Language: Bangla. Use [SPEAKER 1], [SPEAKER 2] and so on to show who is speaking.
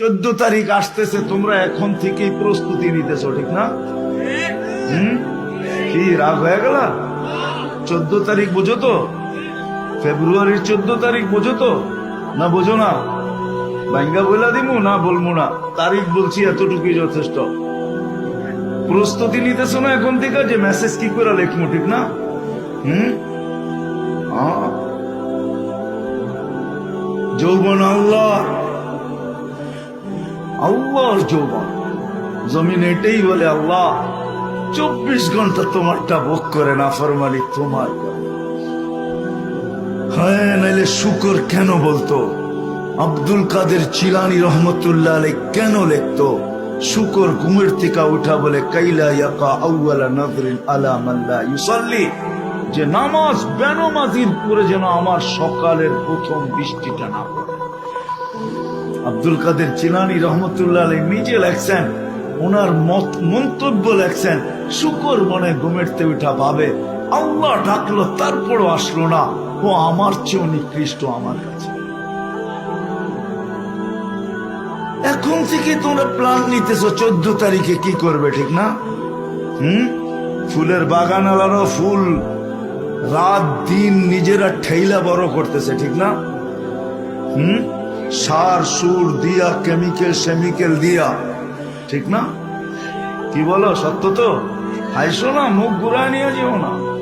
[SPEAKER 1] চোদ্দ তারিখ আসতেছে, তোমরা এখন থেকেই প্রস্তুতি নিতেছো, ঠিক না? হুম? কি, রাগ হয়ে গেল? চোদ্দ তারিখ বোঝো তো? ফেব্রুয়ারির চোদ্দ তারিখ বোঝো তো? না বোঝো না? বাঙ্গা বইলা দিমু? না বলব না? তারিখ বলছি এতটুকুই যথেষ্ট। প্রস্তুতি নিতেছো না এখন থেকে? যে মেসেজ কি করে লেখমু, ঠিক না? হুম। যৌবন আল্লাহ। আল্লাহর যৌবন। জমিন এটাই বলে, আল্লাহ, চব্বিশ ঘণ্টা তোমারটা ভোগ করে না, ফরমালি তোমার হ্যাঁ নাইলে শুকর কেন বলতো? আব্দুল কাদের চিলানি রহমতুল্লাহ আলাই কেন লিখতো? শুকর ঘুমের থেকে উঠা বলে, কাইলা ইয়াকা আউয়ালা নজরিন আলা মাল্লা ইউসাল্লি। যে নামাজ বেনমাজির পরে যেন আমার সকালের প্রথম বৃষ্টিটা না পড়ে। আব্দুল কাদের চিলানি রহমতুল্লাহ নিজে লেখছেন, ওনার মত মন্তব্য লেখছেন, শুকর মনে ঘুমেরতে উঠা ভাবে, আল্লাহ ডাকলো, তারপরও আসলো না, ও আমার চেয়েও নিকৃষ্ট আমার কাছে। এখন থেকে তোমরা প্ল্যান নিতেছো, চোদ্দ তারিখে কি করবে, ঠিক না? হুম? ফুলের বাগান আলানো ফুল, রাত দিন নিজেরা ঠেইলা বড় করতেছে, ঠিক না? হুম? সার, সুর দিয়া কেমিক্যাল সেমিক্যাল দিয়া। ঠিক না? কি বলো, সত্য তো? হাইসো না, মুখ ঘুরায় নিয়ে যেও না।